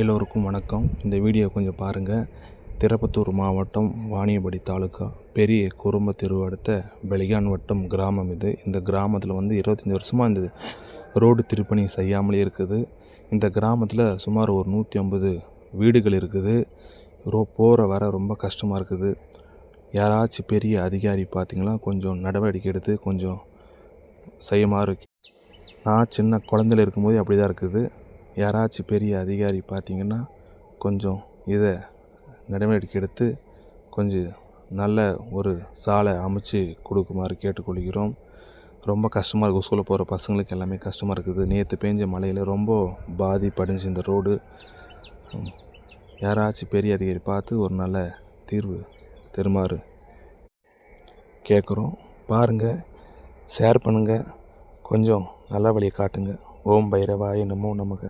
எல்லோருக்கும் வணக்கம். இந்த வீடியோ கொஞ்சம் பாருங்கள் திருப்பத்தூர் மாவட்டம் வாணியபடி தாலுக்கா பெரிய குறும்ப தெரு அடுத்த பெலிகான் வட்டம் கிராமம் இது. இந்த கிராமத்தில் வந்து இருபத்தஞ்சி வருஷமாக இந்த ரோடு திருப்பணி செய்யாமலே இருக்குது. இந்த கிராமத்தில் சுமார் ஒரு நூற்றி ஐம்பது வீடுகள் இருக்குது. ரோ போகிற வர ரொம்ப கஷ்டமாக இருக்குது. யாராச்சும் பெரிய அதிகாரி பார்த்திங்கன்னா கொஞ்சம் நடவடிக்கை எடுத்து கொஞ்சம் செய்யுமாறு. நான் சின்ன குழந்தையில் இருக்கும்போது அப்படி தான் இருக்குது. யாராச்சும் பெரிய அதிகாரி பார்த்தீங்கன்னா கொஞ்சம் இதை நடவடிக்கை எடுத்து கொஞ்சம் நல்ல ஒரு சாலை அமைச்சு கொடுக்குமாறு கேட்டுக்கொள்கிறோம். ரொம்ப கஷ்டமாக இருக்குது ஸ்கூலில் போகிற பசங்களுக்கு எல்லாமே கஷ்டமாக இருக்குது. நேற்று பேஞ்ச மழையில் ரொம்ப பாதிப்படைஞ்சு இந்த ரோடு. யாராச்சும் பெரிய அதிகாரி பார்த்து ஒரு நல்ல தீர்வு தருமாறு கேட்குறோம். பாருங்கள் ஷேர் பண்ணுங்கள் கொஞ்சம் நல்ல வழியை காட்டுங்க. ஓம் பைரவாய நமோ நமக்கு